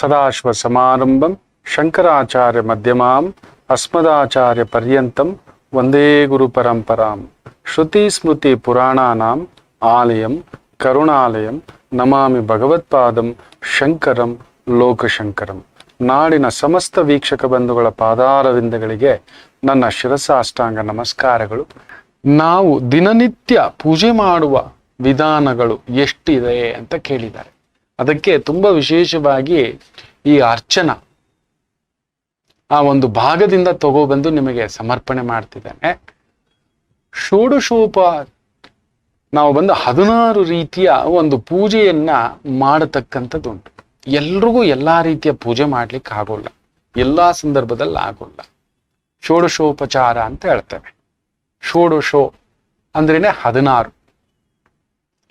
ಸದಾಶಿವ ಸಮಾರಂಭಂ ಶಂಕರಾಚಾರ್ಯ ಮಧ್ಯಮಾಂ ಅಸ್ಮದಾಚಾರ್ಯ ಪರ್ಯಂತಂ ವಂದೇ ಗುರು ಪರಂಪರಾಂ ಶ್ರುತಿ ಸ್ಮೃತಿ ಪುರಾಣಾನಾಂ ಆಲಯಂ ಕರುಣಾಲಯಂ ನಮಾಮಿ ಭಗವತ್ಪಾದಂ ಶಂಕರಂ ಲೋಕಶಂಕರಂ ನಾಡಿನ ಸಮಸ್ತ ವೀಕ್ಷಕ ಬಂಧುಗಳ ಪಾದಾರವಿಂದಗಳಿಗೆ ನನ್ನ ಶಿರಸಾಷ್ಟಾಂಗ ನಮಸ್ಕಾರಗಳು. ನಾವು ದಿನನಿತ್ಯ ಪೂಜೆ ಮಾಡುವ ವಿಧಾನಗಳು ಎಷ್ಟಿದೆ ಅಂತ ಕೇಳಿದ್ದಾರೆ. ಅದಕ್ಕೆ ತುಂಬಾ ವಿಶೇಷವಾಗಿ ಈ ಅರ್ಚನ ಆ ಒಂದು ಭಾಗದಿಂದ ತಗೊಬಂದು ನಿಮಗೆ ಸಮರ್ಪಣೆ ಮಾಡ್ತಿದ್ದೇನೆ. ಷೋಡಶೋಪ ನಾವು ಬಂದು ಹದಿನಾರು ರೀತಿಯ ಒಂದು ಪೂಜೆಯನ್ನ ಮಾಡತಕ್ಕಂಥದ್ದುಂಟು. ಎಲ್ರಿಗೂ ಎಲ್ಲಾ ರೀತಿಯ ಪೂಜೆ ಮಾಡ್ಲಿಕ್ಕೆ ಆಗೋಲ್ಲ. ಎಲ್ಲಾ ಸಂದರ್ಭದಲ್ಲಿ ಆಗೋಲ್ಲ. ಷೋಡಶೋಪಚಾರ ಅಂತ ಹೇಳ್ತೇವೆ. ಷೋಡಶೋ ಅಂದ್ರೇನೆ ಹದಿನಾರು.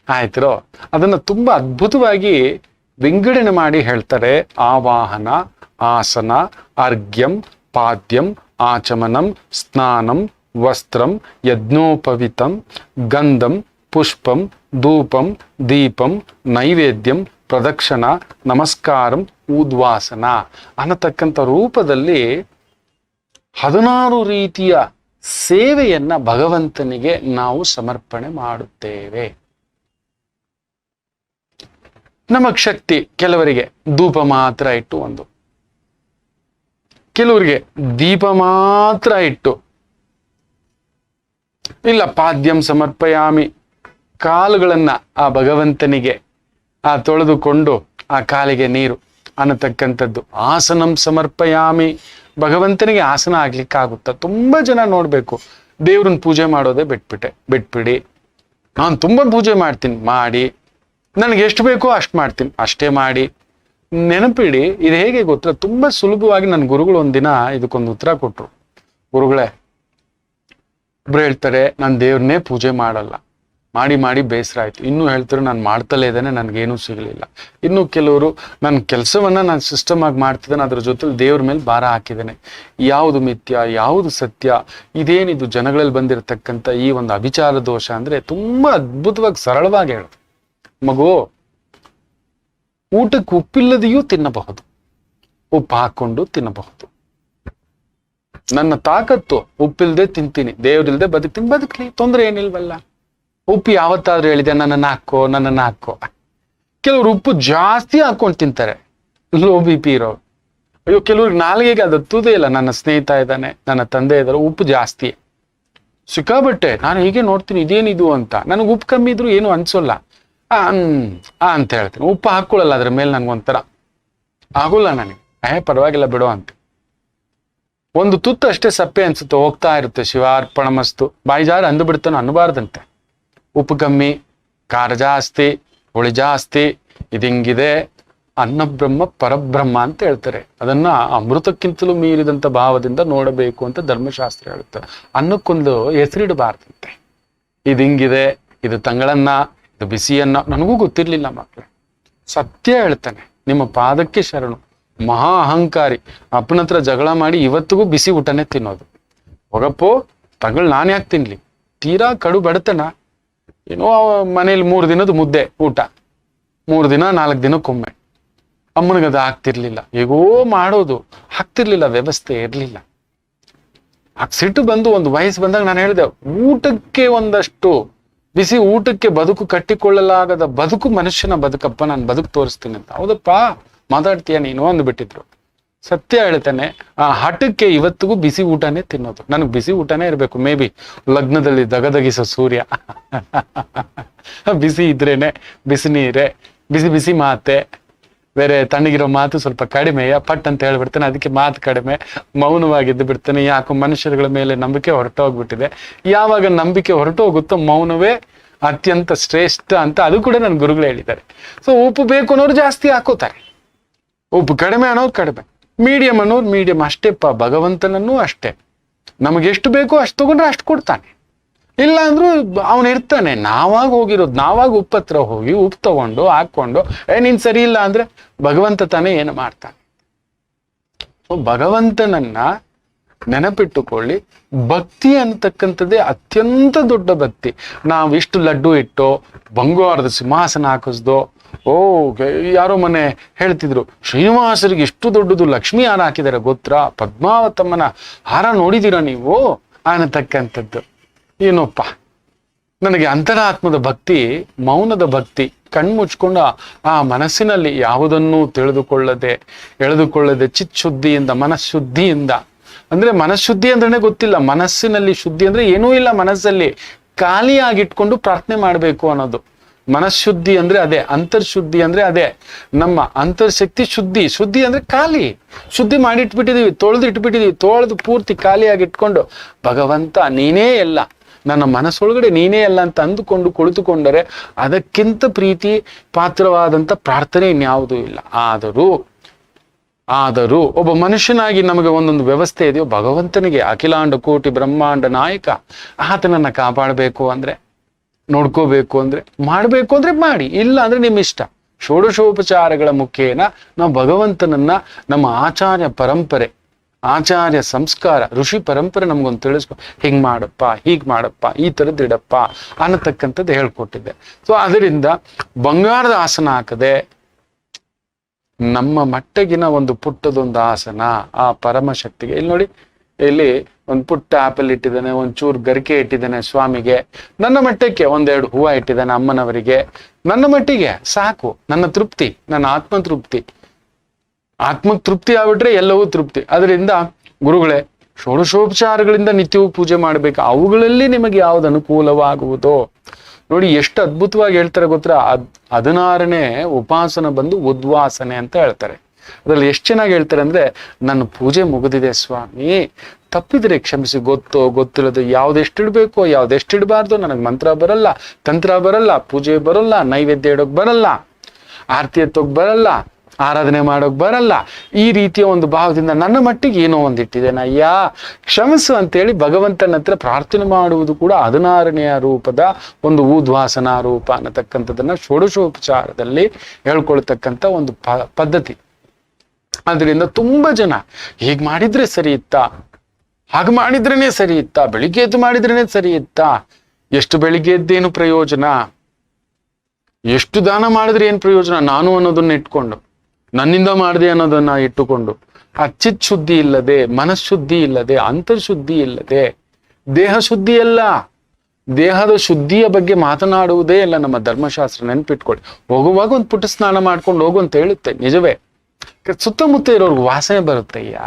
ಆಯ್ತಿರೋ? ಅದನ್ನ ತುಂಬಾ ಅದ್ಭುತವಾಗಿ ವಿಂಗಡಣೆ ಮಾಡಿ ಹೇಳ್ತಾರೆ. ಆವಾಹನ, ಆಸನ, ಅರ್ಘ್ಯಂ, ಪಾದ್ಯಂ, ಆಚಮನಂ, ಸ್ನಾನಂ, ವಸ್ತ್ರಂ, ಯಜ್ಞೋಪವಿತಂ, ಗಂಧಂ, ಪುಷ್ಪಂ, ಧೂಪಂ, ದೀಪಂ, ನೈವೇದ್ಯಂ, ಪ್ರದಕ್ಷಿಣ, ನಮಸ್ಕಾರಂ, ಉದ್ವಾಸನ ಅನ್ನತಕ್ಕಂಥ ರೂಪದಲ್ಲಿ ಹದಿನಾರು ರೀತಿಯ ಸೇವೆಯನ್ನ ಭಗವಂತನಿಗೆ ನಾವು ಸಮರ್ಪಣೆ ಮಾಡುತ್ತೇವೆ. ನಮಗ್ ಶಕ್ತಿ ಕೆಲವರಿಗೆ ಧೂಪ ಮಾತ್ರ ಇಟ್ಟು ಒಂದು. ಕೆಲವರಿಗೆ ದೀಪ ಮಾತ್ರ ಇಟ್ಟು. ಇಲ್ಲ, ಪಾದ್ಯಂ ಸಮರ್ಪಯಾಮಿ. ಕಾಲುಗಳನ್ನ ಆ ಭಗವಂತನಿಗೆ ಆ ತೊಳೆದುಕೊಂಡು ಆ ಕಾಲಿಗೆ ನೀರು ಅನ್ನತಕ್ಕಂಥದ್ದು. ಆಸನಂ ಸಮರ್ಪಯಾಮಿ. ಭಗವಂತನಿಗೆ ಆಸನ ಆಗ್ಲಿಕ್ಕಾಗುತ್ತಾ? ತುಂಬಾ ಜನ ನೋಡ್ಬೇಕು. ದೇವ್ರನ್ನ ಪೂಜೆ ಮಾಡೋದೇ ಬಿಟ್ಬಿಟ್ಟೆ. ಬಿಟ್ಬಿಡಿ. ನಾನು ತುಂಬಾ ಪೂಜೆ ಮಾಡ್ತೀನಿ. ಮಾಡಿ. ನನಗೆ ಎಷ್ಟು ಬೇಕೋ ಅಷ್ಟು ಮಾಡ್ತೀನಿ. ಅಷ್ಟೇ ಮಾಡಿ. ನೆನಪಿಡಿ, ಇದು ಹೇಗೆ ಗೊತ್ತಿಲ್ಲ ತುಂಬಾ ಸುಲಭವಾಗಿ ನನ್ನ ಗುರುಗಳು ಒಂದಿನ ಇದಕ್ಕೊಂದು ಉತ್ತರ ಕೊಟ್ರು. ಗುರುಗಳೇ, ಒಬ್ರು ಹೇಳ್ತಾರೆ, ನಾನು ದೇವ್ರನ್ನೇ ಪೂಜೆ ಮಾಡಲ್ಲ. ಮಾಡಿ ಮಾಡಿ ಬೇಸರ ಆಯ್ತು. ಇನ್ನು ಹೇಳ್ತಾರೆ, ನಾನು ಮಾಡ್ತಲೇ ಇದ್ದೇನೆ, ನನಗೇನೂ ಸಿಗಲಿಲ್ಲ. ಇನ್ನು ಕೆಲವರು ನನ್ನ ಕೆಲಸವನ್ನ ನಾನು ಸಿಸ್ಟಮ್ ಆಗಿ ಮಾಡ್ತಿದ್ದೇನೆ, ಅದ್ರ ಜೊತೆ ದೇವ್ರ ಮೇಲೆ ಭಾರ ಹಾಕಿದ್ದೇನೆ. ಯಾವುದು ಮಿಥ್ಯ, ಯಾವುದು ಸತ್ಯ, ಇದೇನಿದು ಜನಗಳಲ್ಲಿ ಬಂದಿರತಕ್ಕಂಥ ಈ ಒಂದು ಅಭಿಚಾರ ದೋಷ ಅಂದ್ರೆ ತುಂಬಾ ಅದ್ಭುತವಾಗಿ ಸರಳವಾಗಿ ಹೇಳುದು ಮಗು, ಊಟಕ್ಕೆ ಉಪ್ಪಿಲ್ಲದೆಯೂ ತಿನ್ನಬಹುದು. ಉಪ್ಪು ಹಾಕೊಂಡು ತಿನ್ನಬಹುದು. ನನ್ನ ತಾಕತ್ತು, ಉಪ್ಪಿಲ್ದೆ ತಿಂತೀನಿ. ದೇವ್ರಿಲ್ದೆ ಬದುಕ್ತೀನಿ. ಬದುಕ್ಲಿ, ತೊಂದರೆ ಏನಿಲ್ವಲ್ಲ. ಉಪ್ಪು ಯಾವತ್ತಾದ್ರೂ ಹೇಳಿದೆ, ನನ್ನನ್ನು ಹಾಕೋ ನನ್ನನ್ನು ಹಾಕೋ. ಕೆಲವರು ಉಪ್ಪು ಜಾಸ್ತಿ ಹಾಕೊಂಡು ತಿಂತಾರೆ. ಲೋ ಬಿ ಪಿ ಇರೋ ಅಯ್ಯೋ, ಕೆಲವ್ರಿಗೆ ನಾಲ್ಗೆಗೆ ಅದು ಹತ್ತುದೇ ಇಲ್ಲ. ನನ್ನ ಸ್ನೇಹಿತ ಇದ್ದಾನೆ, ನನ್ನ ತಂದೆ ಇದ್ದಾರೆ, ಉಪ್ಪು ಜಾಸ್ತಿ. ಸಿಕ್ಕಾಬಟ್ಟೆ ನಾನು ಹೀಗೆ ನೋಡ್ತೀನಿ, ಇದೇನಿದು ಅಂತ. ನನಗೆ ಉಪ್ಪು ಕಮ್ಮಿ ಇದ್ರು ಏನು ಅನ್ಸೋಲ್ಲ. ಅಂತ ಹೇಳ್ತೀನಿ. ಉಪ್ಪು ಹಾಕೊಳ್ಳಲ್ಲ ಅದ್ರ ಮೇಲೆ ನನಗೊಂಥರ ಆಗೋಲ್ಲ ನನಗೆ. ಏ, ಪರವಾಗಿಲ್ಲ ಬಿಡು ಅಂತ. ಒಂದು ತುತ್ತು ಅಷ್ಟೇ ಸಪ್ಪೆ ಅನ್ಸುತ್ತೆ, ಹೋಗ್ತಾ ಇರುತ್ತೆ ಶಿವಾರ್ಪಣ ಮಸ್ತು. ಬಾಯಿ ಜಾರ ಅಂದು ಬಿಡ್ತಾನೆ ಅನ್ನಬಾರ್ದಂತೆ. ಉಪ್ಪು ಕಮ್ಮಿ, ಖಾರ ಜಾಸ್ತಿ, ಹುಳಿ ಜಾಸ್ತಿ, ಇದಿಂಗಿದೆ ಅನ್ನಬ್ರಹ್ಮ ಪರಬ್ರಹ್ಮ ಅಂತ ಹೇಳ್ತಾರೆ. ಅದನ್ನ ಅಮೃತಕ್ಕಿಂತಲೂ ಮೀರಿದಂತ ಭಾವದಿಂದ ನೋಡಬೇಕು ಅಂತ ಧರ್ಮಶಾಸ್ತ್ರ ಹೇಳುತ್ತೆ. ಅನ್ನಕ್ಕೊಂದು ಹೆಸರಿಡಬಾರ್ದಂತೆ. ಇದಿಂಗಿದೆ, ಇದು ತಂಗಳನ್ನ ಇದು ಬಿಸಿಯನ್ನ ನನಗೂ ಗೊತ್ತಿರ್ಲಿಲ್ಲ ಮಕ್ಕಳೇ ಸತ್ಯ ಹೇಳ್ತಾನೆ, ನಿಮ್ಮ ಪಾದಕ್ಕೆ ಶರಣು. ಮಹಾ ಅಹಂಕಾರಿ, ಅಪ್ಪನ ಹತ್ರ ಜಗಳ ಮಾಡಿ ಇವತ್ತಿಗೂ ಬಿಸಿ ಊಟನೇ ತಿನ್ನೋದು. ಹೋಗಪ್ಪೋ, ತಗಳ್ ನಾನು ಯಾಕೆ ತಿನ್ಲಿ? ತೀರಾ ಕಡು ಬಡತನ. ಏನೋ ಮನೇಲಿ ಮೂರು ದಿನದ ಮುದ್ದೆ, ಊಟ. ಮೂರು ದಿನ, ನಾಲ್ಕು ದಿನಕ್ಕೊಮ್ಮೆ. ಅದು ಆಗ್ತಿರ್ಲಿಲ್ಲ. ಹೇಗೋ ಮಾಡೋದು. ಆಗ್ತಿರ್ಲಿಲ್ಲ, ವ್ಯವಸ್ಥೆ ಇರಲಿಲ್ಲ. ಆ ಸಿಟ್ಟು ಬಂದು ಒಂದು ವಯಸ್ಸು ಬಂದಾಗ ನಾನು ಹೇಳಿದೆ, ಊಟಕ್ಕೆ ಒಂದಷ್ಟು ಬಿಸಿ ಊಟಕ್ಕೆ ಬದುಕು ಕಟ್ಟಿಕೊಳ್ಳಲಾಗದ ಬದುಕು ಮನುಷ್ಯನ ಬದುಕಪ್ಪ, ನಾನು ಬದುಕು ತೋರಿಸ್ತೀನಿ ಅಂತ. ಹೌದಪ್ಪ, ಮಾತಾಡ್ತೀಯ ನೀನು ಅಂದ್ಬಿಟ್ಟಿದ್ರು ಸತ್ಯ ಹೇಳ್ತಾನೆ, ಆ ಹಠಕ್ಕೆ ಇವತ್ತಿಗೂ ಬಿಸಿ ಊಟನೇ ತಿನ್ನೋದು. ನನಗೆ ಬಿಸಿ ಊಟನೇ ಇರಬೇಕು, ಮೇ ಬಿ ಲಗ್ನದಲ್ಲಿ ದಗದಗಿಸೋ ಸೂರ್ಯ. ಬಿಸಿ ಇದ್ರೇನೆ, ಬಿಸಿ ನೀರೆ, ಬಿಸಿ ಬಿಸಿ ಮಾತೆ. ಬೇರೆ ತಣ್ಣಗಿರೋ ಮಾತು ಸ್ವಲ್ಪ ಕಡಿಮೆ ಪಟ್ ಅಂತ ಹೇಳ್ಬಿಡ್ತಾನೆ, ಅದಕ್ಕೆ ಮಾತು ಕಡಿಮೆ. ಮೌನವಾಗಿದ್ದು ಬಿಡ್ತಾನೆ, ಯಾಕೋ ಮನುಷ್ಯರುಗಳ ಮೇಲೆ ನಂಬಿಕೆ ಹೊರಟೋಗ್ಬಿಟ್ಟಿದೆ. ಯಾವಾಗ ನಂಬಿಕೆ ಹೊರಟೋಗುತ್ತೋ ಮೌನವೇ ಅತ್ಯಂತ ಶ್ರೇಷ್ಠ ಅಂತ ಅದು ಕೂಡ ನನ್ನ ಗುರುಗಳು ಹೇಳಿದ್ದಾರೆ. ಸೊ ಉಪ್ಪು ಬೇಕು ಅನ್ನೋರು ಜಾಸ್ತಿ ಹಾಕೋತಾರೆ. ಉಪ್ಪು ಕಡಿಮೆ ಅನ್ನೋರು ಕಡಿಮೆ. ಮೀಡಿಯಂ ಅನ್ನೋರು ಮೀಡಿಯಂ ಅಷ್ಟೇಪ್ಪ ಭಗವಂತನನ್ನೂ ಅಷ್ಟೇ. ನಮಗೆ ಎಷ್ಟು ಬೇಕೋ ಅಷ್ಟು ತಗೊಂಡ್ರೆ ಅಷ್ಟು ಕೊಡ್ತಾನೆ. ಇಲ್ಲ ಅಂದ್ರೂ ಅವನು ಇರ್ತಾನೆ. ನಾವಾಗ ಹೋಗಿರೋದು, ನಾವಾಗ ಉಪ್ಪತ್ರ ಹೋಗಿ ಉಪ್ಪು ತಗೊಂಡು ಹಾಕೊಂಡು ಏ, ನೀನ್ ಸರಿ ಇಲ್ಲ ಅಂದ್ರೆ ಭಗವಂತ ತಾನೇ ಏನು ಮಾಡ್ತಾನೆ? ಭಗವಂತನನ್ನ ನೆನಪಿಟ್ಟುಕೊಳ್ಳಿ. ಭಕ್ತಿ ಅನ್ನತಕ್ಕಂಥದ್ದೇ ಅತ್ಯಂತ ದೊಡ್ಡ ಭಕ್ತಿ. ನಾವು ಇಷ್ಟು ಲಡ್ಡು ಇಟ್ಟು, ಬಂಗಾರದ ಸಿಂಹಾಸನ ಹಾಕಿಸ್ದು, ಓ ಯಾರೋ ಮನೆ ಹೇಳ್ತಿದ್ರು, ಶ್ರೀನಿವಾಸರಿಗೆ ಇಷ್ಟು ದೊಡ್ಡದು ಲಕ್ಷ್ಮಿ ಹಾರ ಹಾಕಿದ್ದಾರೆ ಗೋತ್ರ ಪದ್ಮಾವತಮ್ಮನ ಹಾರ ನೋಡಿದೀರ ನೀವು? ಅನ್ನತಕ್ಕಂಥದ್ದು. ಏನೋಪ್ಪ? ನನಗೆ ಅಂತರಾತ್ಮದ ಭಕ್ತಿ, ಮೌನದ ಭಕ್ತಿ, ಕಣ್ಮುಚ್ಕೊಂಡು ಆ- ಮನಸ್ಸಿನಲ್ಲಿ ಯಾವುದನ್ನೂ ತಿಳಿದುಕೊಳ್ಳದೆ, ಎಳೆದುಕೊಳ್ಳದೆ, ಚಿಚ್ಚುದ್ದಿಯಿಂದ, ಮನಃಶುದ್ಧಿಯಿಂದ. ಅಂದ್ರೆ ಮನಃಶುದ್ಧಿ ಅಂದ್ರೆ ಗೊತ್ತಿಲ್ಲ. ಮನಸ್ಸಿನಲ್ಲಿ ಶುದ್ಧಿ ಅಂದ್ರೆ ಏನೂ ಇಲ್ಲ ಮನಸ್ಸಲ್ಲಿ. ಖಾಲಿಯಾಗಿಟ್ಕೊಂಡು ಪ್ರಾರ್ಥನೆ ಮಾಡಬೇಕು ಅನ್ನೋದು. ಮನಃಶುದ್ಧಿ ಅಂದ್ರೆ ಅದೇ, ಅಂತರ್ಶುದ್ಧಿ ಅಂದ್ರೆ ಅದೇ. ನಮ್ಮ ಅಂತರ್ಶಕ್ತಿ ಶುದ್ಧಿ. ಶುದ್ಧಿ ಅಂದ್ರೆ ಖಾಲಿ. ಶುದ್ಧಿ ಮಾಡಿ ಇಟ್ಬಿಟ್ಟಿದೀವಿ ತೊಳೆದು ತೊಳೆದು ಪೂರ್ತಿ ಖಾಲಿಯಾಗಿ ಇಟ್ಕೊಂಡು ಭಗವಂತ ನೀನೇ ಎಲ್ಲ. ನನ್ನ ಮನಸ್ಸೊಳಗಡೆ ನೀನೇ ಅಲ್ಲ ಅಂತ ಅಂದುಕೊಂಡು ಕುಳಿತುಕೊಂಡರೆ ಅದಕ್ಕಿಂತ ಪ್ರೀತಿ ಪಾತ್ರವಾದಂಥ ಪ್ರಾರ್ಥನೆ ಇನ್ಯಾವುದೂ ಇಲ್ಲ. ಆದರೂ ಆದರೂ ಒಬ್ಬ ಮನುಷ್ಯನಾಗಿ ನಮಗೆ ಒಂದೊಂದು ವ್ಯವಸ್ಥೆ ಇದೆಯೋ, ಭಗವಂತನಿಗೆ ಅಖಿಲಾಂಡ ಕೋಟಿ ಬ್ರಹ್ಮಾಂಡ ನಾಯಕ, ಆತನನ್ನ ಕಾಪಾಡಬೇಕು ಅಂದ್ರೆ, ನೋಡ್ಕೋಬೇಕು ಅಂದ್ರೆ, ಮಾಡಬೇಕು ಅಂದ್ರೆ ಮಾಡಿ. ಇಲ್ಲ ಅಂದ್ರೆ ನಿಮ್ಮ ಇಷ್ಟ. ಷೋಡಶೋಪಚಾರಗಳ ಮುಖೇನ ನಾವು ಭಗವಂತನನ್ನ ನಮ್ಮ ಆಚಾರ್ಯ ಪರಂಪರೆ ಆಚಾರ್ಯ ಸಂಸ್ಕಾರ, ಋಷಿ ಪರಂಪರೆ ನಮ್ಗೊಂದು ತಿಳಿಸ್ಕೊ, ಹಿಂಗ್ ಮಾಡಪ್ಪ, ಹೀಗ್ ಮಾಡಪ್ಪ, ಈ ತರದ್ ಇಡಪ್ಪ ಅನ್ನತಕ್ಕಂಥದ್ದು ಹೇಳ್ಕೊಟ್ಟಿದ್ದೆ. ಸೊ ಅದರಿಂದ ಬಂಗಾರದ ಆಸನ ಹಾಕದೆ ನಮ್ಮ ಮಟ್ಟಗಿನ ಒಂದು ಪುಟ್ಟದೊಂದು ಆಸನ ಆ ಪರಮಶಕ್ತಿಗೆ. ಇಲ್ಲಿ ನೋಡಿ, ಇಲ್ಲಿ ಒಂದು ಪುಟ್ಟ ಆಪಲ್ ಇಟ್ಟಿದ್ದಾನೆ ಒಂದ್ ಚೂರು ಗರಿಕೆ ಇಟ್ಟಿದ್ದಾನೆ ಸ್ವಾಮಿಗೆ. ನನ್ನ ಮಟ್ಟಕ್ಕೆ ಒಂದೆರಡು ಹೂವ ಇಟ್ಟಿದ್ದಾನೆ ಅಮ್ಮನವರಿಗೆ. ನನ್ನ ಮಟ್ಟಿಗೆ ಸಾಕು, ನನ್ನ ತೃಪ್ತಿ, ನನ್ನ ಆತ್ಮ ತೃಪ್ತಿ ಆತ್ಮಕ್ ತೃಪ್ತಿ ಆಗ್ಬಿಟ್ರೆ ಎಲ್ಲವೂ ತೃಪ್ತಿ. ಅದರಿಂದ ಗುರುಗಳೇ, ಷೋಡಶೋಪಚಾರಗಳಿಂದ ನಿತ್ಯವೂ ಪೂಜೆ ಮಾಡಬೇಕು. ಅವುಗಳಲ್ಲಿ ನಿಮಗೆ ಯಾವ್ದು ಅನುಕೂಲವಾಗುವುದೋ? ನೋಡಿ, ಎಷ್ಟು ಅದ್ಭುತವಾಗಿ ಹೇಳ್ತಾರೆ ಗೊತ್ತಾ? ಅದ್, ಹದಿನಾರನೇ ಉಪಾಸನ ಬಂದು ಉದ್ವಾಸನೆ ಅಂತ ಹೇಳ್ತಾರೆ. ಅದ್ರಲ್ಲಿ ಎಷ್ಟು ಚೆನ್ನಾಗಿ ಹೇಳ್ತಾರೆ ಅಂದ್ರೆ, ನನ್ನ ಪೂಜೆ ಮುಗಿದಿದೆ ಸ್ವಾಮಿ. ತಪ್ಪಿದ್ರೆ ಕ್ಷಮಿಸಿ, ಗೊತ್ತೋ, ಗೊತ್ತಿಲ್ಲದೋ, ಯಾವ್ದೆಷ್ಟಿಡ್ಬೇಕೋ, ಯಾವ್ದೆಷ್ಟಿಡಬಾರ್ದು, ನನಗೆ ಮಂತ್ರ ಬರಲ್ಲ, ತಂತ್ರ ಬರಲ್ಲ, ಪೂಜೆ ಬರಲ್ಲ, ನೈವೇದ್ಯ ಇಡೋಕ್ ಬರಲ್ಲ, ಆರತಿ ಎತ್ತೋಕ್ ಬರಲ್ಲ ಆರಾಧನೆ ಮಾಡೋಕ್ ಬರಲ್ಲ. ಈ ರೀತಿಯ ಒಂದು ಭಾವದಿಂದ ನನ್ನ ಮಟ್ಟಿಗೆ ಏನೋ ಒಂದು ಇಟ್ಟಿದ್ದೇನೆ ಅಯ್ಯ ಕ್ಷಮಿಸು ಅಂತೇಳಿ ಭಗವಂತನ ಹತ್ರ ಪ್ರಾರ್ಥನೆ ಮಾಡುವುದು ಕೂಡ ಹದಿನಾರನೆಯ ರೂಪದ ಒಂದು ಊದ್ವಾಸನ ರೂಪ ಅನ್ನತಕ್ಕಂಥದ್ದನ್ನ ಷೋಡಶೋಪಚಾರದಲ್ಲಿ ಹೇಳ್ಕೊಳ್ತಕ್ಕಂಥ ಒಂದು ಪದ್ಧತಿ. ಅದರಿಂದ ತುಂಬಾ ಜನ ಹೀಗೆ ಮಾಡಿದ್ರೆ ಸರಿ ಇತ್ತ? ಹಾಗೆ ಮಾಡಿದ್ರೇನೆ ಸರಿ ಇತ್ತಾ? ಬೆಳಿಗ್ಗೆ ಎದ್ದು ಮಾಡಿದ್ರೇನೆ ಸರಿ ಇತ್ತಾ? ಎಷ್ಟು ಬೆಳಿಗ್ಗೆ ಎದ್ದೇನು ಪ್ರಯೋಜನ? ಎಷ್ಟು ದಾನ ಮಾಡಿದ್ರೆ ಏನು ಪ್ರಯೋಜನ? ನಾನು ಅನ್ನೋದನ್ನ ಇಟ್ಕೊಂಡು. ನನ್ನಿಂದ ಮಾಡಿದೆ ಅನ್ನೋದನ್ನ ಇಟ್ಟುಕೊಂಡು ಆ ಶುದ್ಧಿ ಇಲ್ಲದೆ ಮನಃಶುದ್ಧಿ ಇಲ್ಲದೆ ಅಂತರ್ಶುದ್ಧಿ ಇಲ್ಲದೆ, ದೇಹ ಶುದ್ಧಿ ಅಲ್ಲ. ದೇಹದ ಶುದ್ಧಿಯ ಬಗ್ಗೆ ಮಾತನಾಡುವುದೇ ಇಲ್ಲ ನಮ್ಮ ಧರ್ಮಶಾಸ್ತ್ರ, ನೆನ್ಪಿಟ್ಕೊಳ್ಳಿ. ಹೋಗುವಾಗ ಒಂದು ಪುಟ್ಟ ಸ್ನಾನ ಮಾಡ್ಕೊಂಡು ಹೋಗು ಅಂತ ಹೇಳುತ್ತೆ, ನಿಜವೇ. ಸುತ್ತಮುತ್ತ ಇರೋರ್ಗೆ ವಾಸನೆ ಬರುತ್ತೆ ಅಯ್ಯ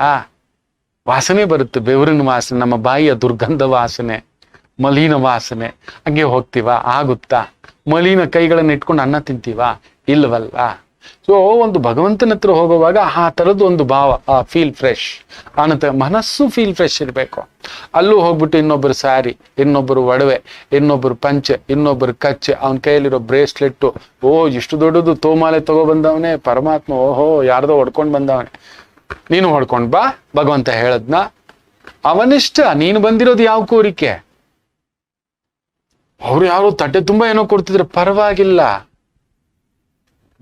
ವಾಸನೆ ಬರುತ್ತೆ, ಬೆವರಿನ ವಾಸನೆ, ನಮ್ಮ ಬಾಯಿಯ ದುರ್ಗಂಧ ವಾಸನೆ, ಮಲಿನ ವಾಸನೆ. ಹಂಗೆ ಹೋಗ್ತೀವಾ? ಆಗುತ್ತಾ? ಮಲಿನ ಕೈಗಳನ್ನ ಇಟ್ಕೊಂಡು ಅನ್ನ ತಿಂತೀವಾ? ಇಲ್ವಲ್ಲ? ಸೊ ಒಂದು ಭಗವಂತನ ಹತ್ರ ಹೋಗುವಾಗ ಆ ಥರದ್ದು ಒಂದು ಭಾವ, ಆ ಫೀಲ್ ಫ್ರೆಶ್ ಅನ್ನತ ಮನಸ್ಸು ಫೀಲ್ ಫ್ರೆಶ್ ಇರಬೇಕು. ಅಲ್ಲೂ ಹೋಗ್ಬಿಟ್ಟು ಇನ್ನೊಬ್ಬರು ಸ್ಯಾರಿ ಇನ್ನೊಬ್ಬರು ಒಡವೆ, ಇನ್ನೊಬ್ಬರು ಪಂಚೆ, ಇನ್ನೊಬ್ಬರು ಕಚ್ಚೆ, ಅವನ ಕೈಯಲ್ಲಿರೋ ಬ್ರೇಸ್ಲೆಟ್ಟು, ಓ, ಇಷ್ಟು ದೊಡ್ಡದು ತೋಮಾಲೆ ತಗೋ ಬಂದವನೇ, ಪರಮಾತ್ಮ, ಓಹೋ, ಯಾರ್ದೋ ಹೊಡ್ಕೊಂಡು ಬಂದವನೇ. ನೀನು ಹೊಡ್ಕೊಂಡ್ ಬಾ, ಭಗವಂತ ಹೇಳದ್ನ. ಅವನಿಷ್ಟ, ನೀನು ಬಂದಿರೋದು ಯಾವ ಕೋರಿಕೆ? ಅವ್ರು ಯಾರು ತಟ್ಟೆ ತುಂಬಾ ಏನೋ ಕೊಡ್ತಿದ್ರೆ, ಪರವಾಗಿಲ್ಲ.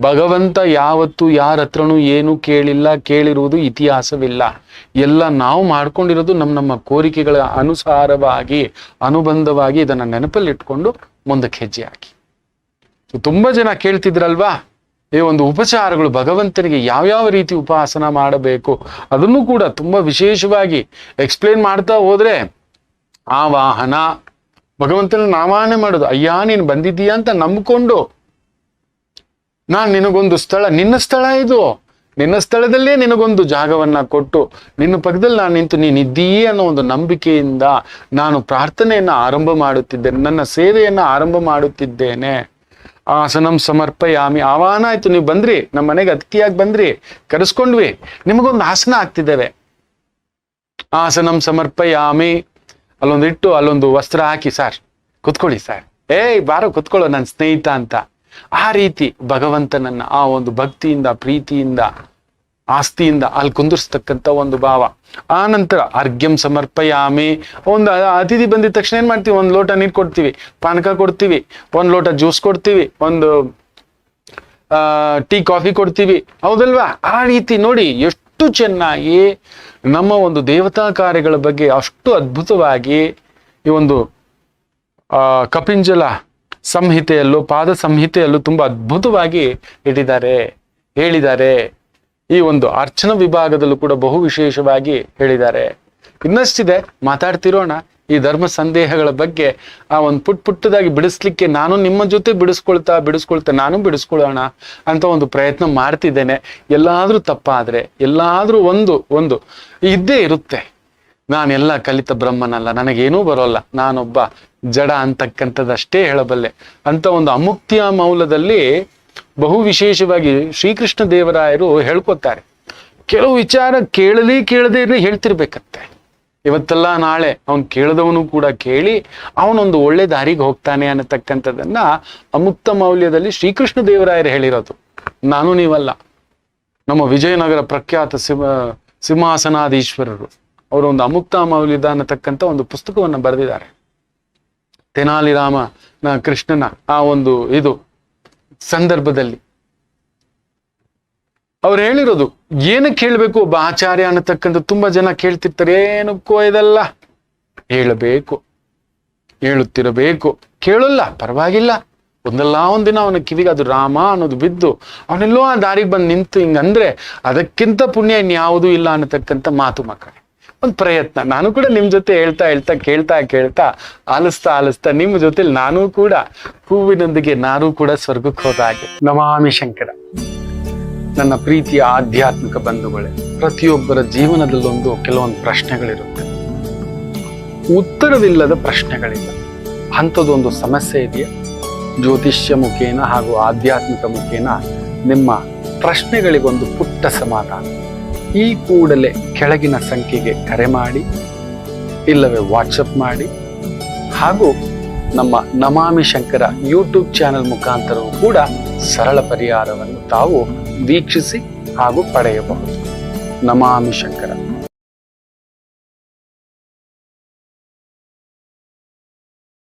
ಭಗವಂತ ಯಾವತ್ತು ಯಾರ ಹತ್ರನೂ ಏನು ಕೇಳಿಲ್ಲ, ಕೇಳಿರುವುದು ಇತಿಹಾಸವಿಲ್ಲ. ಎಲ್ಲ ನಾವು ಮಾಡ್ಕೊಂಡಿರೋದು ನಮ್ಮ ನಮ್ಮ ಕೋರಿಕೆಗಳ ಅನುಸಾರವಾಗಿ, ಅನುಬಂಧವಾಗಿ ಇದನ್ನ ನೆನಪಲ್ಲಿಟ್ಕೊಂಡು ಮುಂದಕ್ಕೆ ಹೆಜ್ಜೆ ಹಾಕಿ. ತುಂಬಾ ಜನ ಕೇಳ್ತಿದ್ರಲ್ವಾ? ಈ ಒಂದು ಉಪಚಾರಗಳು ಭಗವಂತನಿಗೆ ಯಾವ್ಯಾವ ರೀತಿ ಉಪಾಸನ ಮಾಡಬೇಕು? ಅದನ್ನು ಕೂಡ ತುಂಬಾ ವಿಶೇಷವಾಗಿ ಎಕ್ಸ್ಪ್ಲೇನ್ ಮಾಡ್ತಾ ಹೋದ್ರೆ ಆ ವಾಹನ ಭಗವಂತನ ನಾಮಾನೆ ಮಾಡೋದು, ಅಯ್ಯ, ನೀನು ಬಂದಿದ್ದೀಯಾ? ಅಂತ ನಂಬಿಕೊಂಡು ನಾನ್ ನಿನಗೊಂದು ಸ್ಥಳ, ನಿನ್ನ ಸ್ಥಳ ಇದು. ನಿನ್ನ ಸ್ಥಳದಲ್ಲೇ ನಿನಗೊಂದು ಜಾಗವನ್ನ ಕೊಟ್ಟು, ನಿನ್ನ ಪಕ್ಕದಲ್ಲಿ ನಾನು ನಿಂತು ನೀನಿದ್ದೀಯೇ ಅನ್ನೋ ಒಂದು ನಂಬಿಕೆಯಿಂದ ನಾನು ಪ್ರಾರ್ಥನೆಯನ್ನ ಆರಂಭ ಮಾಡುತ್ತಿದ್ದೇನೆ, ನನ್ನ ಸೇವೆಯನ್ನ ಆರಂಭ ಮಾಡುತ್ತಿದ್ದೇನೆ. ಆಸನಂ ಸಮರ್ಪಯಾಮಿ. ಆಹ್ವಾನ ಆಯ್ತು, ನೀವು ಬಂದ್ರಿ ನಮ್ಮ ಮನೆಗೆ ಅತಿಥಿಯಾಗಿ ಬಂದ್ರಿ, ಕರೆಸ್ಕೊಂಡ್ವಿ. ನಿಮಗೊಂದು ಆಸನ ಆಗ್ತಿದ್ದೇವೆ. ಆಸನಂ ಸಮರ್ಪಯಾಮಿ. ಅಲ್ಲೊಂದು ಇಟ್ಟು ಅಲ್ಲೊಂದು ವಸ್ತ್ರ ಹಾಕಿ, ಸರ್, ಕುತ್ಕೊಳ್ಳಿ, ಸರ್. ಏಯ್, ಬಾರೋ, ಕುತ್ಕೊಳ್ಳೋ ನನ್ನ ಸ್ನೇಹಿತ ಅಂತ. ಆ ರೀತಿ ಭಗವಂತನನ್ನ ಆ ಒಂದು ಭಕ್ತಿಯಿಂದ, ಪ್ರೀತಿಯಿಂದ, ಆಸ್ತಿಯಿಂದ ಅಲ್ಲಿ ಕುಂದಿರ್ಸ್ತಕ್ಕಂಥ ಒಂದು ಭಾವ. ಆ ನಂತರ ಅರ್ಘ್ಯಂ ಸಮರ್ಪಯಾಮಿ. ಒಂದು ಅತಿಥಿ ಬಂದಿದ ತಕ್ಷಣ ಏನು ಮಾಡ್ತೀವಿ? ಒಂದು ಲೋಟ ನೀರು ಕೊಡ್ತೀವಿ, ಪಾನಕ ಕೊಡ್ತೀವಿ, ಒಂದು ಲೋಟ ಜ್ಯೂಸ್ ಕೊಡ್ತೀವಿ, ಒಂದು ಟೀ, ಕಾಫಿ ಕೊಡ್ತೀವಿ. ಹೌದಲ್ವಾ? ಆ ರೀತಿ ನೋಡಿ ಎಷ್ಟು ಚೆನ್ನಾಗಿ ನಮ್ಮ ಒಂದು ದೇವತಾ ಕಾರ್ಯಗಳ ಬಗ್ಗೆ ಅಷ್ಟು ಅದ್ಭುತವಾಗಿ ಈ ಒಂದು ಕಪಿಂಜಲ ಸಂಹಿತೆಯಲ್ಲೂ, ಪಾದ ಸಂಹಿತೆಯಲ್ಲೂ ತುಂಬಾ ಅದ್ಭುತವಾಗಿ ಇಟ್ಟಿದ್ದಾರೆ, ಹೇಳಿದ್ದಾರೆ. ಈ ಒಂದು ಅರ್ಚನ ವಿಭಾಗದಲ್ಲೂ ಕೂಡ ಬಹು ವಿಶೇಷವಾಗಿ ಹೇಳಿದ್ದಾರೆ. ಇನ್ನಷ್ಟಿದೆ, ಮಾತಾಡ್ತಿರೋಣ ಈ ಧರ್ಮ ಸಂದೇಹಗಳ ಬಗ್ಗೆ. ಆ ಒಂದು ಪುಟ್ ಪುಟ್ಟದಾಗಿ ಬಿಡಿಸ್ಲಿಕ್ಕೆ ನಾನು ನಿಮ್ಮ ಜೊತೆ ಬಿಡಿಸ್ಕೊಳ್ತಾ ಬಿಡಿಸ್ಕೊಳ್ತಾ ನಾನು ಬಿಡಿಸ್ಕೊಳ್ಳೋಣ ಅಂತ ಒಂದು ಪ್ರಯತ್ನ ಮಾಡ್ತಿದ್ದೇನೆ. ಎಲ್ಲಾದ್ರೂ ತಪ್ಪಾದ್ರೆ, ಎಲ್ಲಾದ್ರೂ ಒಂದು ಒಂದು ಇದ್ದೇ ಇರುತ್ತೆ. ನಾನೆಲ್ಲ ಕಲಿತ ಬ್ರಹ್ಮನಲ್ಲ, ನನಗೇನೂ ಬರೋಲ್ಲ. ನಾನೊಬ್ಬ ಜಡ ಅಂತಕ್ಕಂಥದ್ದಷ್ಟೇ ಹೇಳಬಲ್ಲೆ. ಅಂತ ಒಂದು ಅಮುಕ್ತಿಯ ಮೌಲದಲ್ಲಿ ಬಹು ವಿಶೇಷವಾಗಿ ಶ್ರೀಕೃಷ್ಣ ದೇವರಾಯರು ಹೇಳ್ಕೊತಾರೆ. ಕೆಲವು ವಿಚಾರ ಕೇಳಲಿ ಕೇಳದೇ ಇರಲಿ ಹೇಳ್ತಿರ್ಬೇಕತ್ತೆ ಇವತ್ತೆಲ್ಲ ನಾಳೆ ಅವನು ಕೇಳದವನು ಕೂಡ ಕೇಳಿ ಅವನೊಂದು ಒಳ್ಳೆ ದಾರಿಗೆ ಹೋಗ್ತಾನೆ ಅನ್ನತಕ್ಕಂಥದ್ದನ್ನ ಅಮುಕ್ತ ಮೌಲ್ಯದಲ್ಲಿ ಶ್ರೀಕೃಷ್ಣ ದೇವರಾಯರು ಹೇಳಿರೋದು. ನಾನು ನೀವಲ್ಲ. ನಮ್ಮ ವಿಜಯನಗರ ಪ್ರಖ್ಯಾತ ಸಿಂಹ, ಸಿಂಹಾಸನಾಧೀಶ್ವರರು. ಅವರು ಒಂದು ಅಮುಕ್ತ ಮೌಲ್ಯದ ಅನ್ನತಕ್ಕಂಥ ಒಂದು ಪುಸ್ತಕವನ್ನು ಬರೆದಿದ್ದಾರೆ. ತೆನಾಲಿ ರಾಮ ನ ಕೃಷ್ಣನ ಆ ಒಂದು ಇದು ಸಂದರ್ಭದಲ್ಲಿ. ಅವ್ರು ಹೇಳಿರೋದು, ಏನಕ್ಕೆ ಹೇಳ್ಬೇಕು ಒಬ್ಬ ಆಚಾರ್ಯ ಅನ್ನತಕ್ಕಂಥ ತುಂಬಾ ಜನ ಕೇಳ್ತಿರ್ತಾರೆ ಏನಕ್ಕೋ ಇದೆಲ್ಲ. ಹೇಳಬೇಕು, ಹೇಳುತ್ತಿರಬೇಕು, ಕೇಳಲ್ಲ, ಪರವಾಗಿಲ್ಲ. ಒಂದಲ್ಲ ಒಂದಿನ ಅವನ ಕಿವಿಗೆ ಅದು ರಾಮ ಅನ್ನೋದು ಬಿದ್ದು, ಅವನೆಲ್ಲೋ ಆ ದಾರಿಗೆ ಬಂದು ನಿಂತು ಹಿಂಗಂದ್ರೆ ಅದಕ್ಕಿಂತ ಪುಣ್ಯ ಇನ್ಯಾವುದೂ ಇಲ್ಲ ಅನ್ನತಕ್ಕಂಥ ಮಾತು ಮಕ್ಕಳೇ. ಒಂದು ಪ್ರಯತ್ನ. ನಾನು ಕೂಡ ನಿಮ್ಮ ಜೊತೆ ಹೇಳ್ತಾ ಹೇಳ್ತಾ ಕೇಳ್ತಾ ಕೇಳ್ತಾ ಆಲಿಸ್ತಾ ಆಲಿಸ್ತಾ ನಿಮ್ಮ ಜೊತೆಲಿ ನಾನು ಕೂಡ ಹೂವಿನೊಂದಿಗೆ ನಾನು ಕೂಡ ಸ್ವರ್ಗಕ್ಕೆ ಹೋದ ಹಾಗೆ ನಮಾಮಿ ಶಂಕರ, ನನ್ನ ಪ್ರೀತಿಯ ಆಧ್ಯಾತ್ಮಿಕ ಬಂಧುಗಳೇ, ಪ್ರತಿಯೊಬ್ಬರ ಜೀವನದಲ್ಲೊಂದು ಕೆಲವೊಂದು ಪ್ರಶ್ನೆಗಳಿರುತ್ತೆ. ಉತ್ತರವಿಲ್ಲದ ಪ್ರಶ್ನೆಗಳಿಲ್ಲ. ಅಂಥದ್ದೊಂದು ಸಮಸ್ಯೆ ಇದೆಯಾ? ಜ್ಯೋತಿಷ್ಯ ಮುಖೇನ ಹಾಗೂ ಆಧ್ಯಾತ್ಮಿಕ ಮುಖೇನ ನಿಮ್ಮ ಪ್ರಶ್ನೆಗಳಿಗೊಂದು ಪುಟ್ಟ ಸಮಾಧಾನ. ಈ ಕೂಡಲೇ ಕೆಳಗಿನ ಸಂಖ್ಯೆಗೆ ಕರೆ ಮಾಡಿ, ಇಲ್ಲವೇ ವಾಟ್ಸಪ್ ಮಾಡಿ, ಹಾಗೂ ನಮ್ಮ ನಮಾಮಿ ಶಂಕರ ಯೂಟ್ಯೂಬ್ ಚಾನೆಲ್ ಮುಖಾಂತರವೂ ಕೂಡ ಸರಳ ಪರಿಹಾರವನ್ನು ತಾವು ವೀಕ್ಷಿಸಿ ಹಾಗೂ ಪಡೆಯಬಹುದು. ನಮಾಮಿ ಶಂಕರ.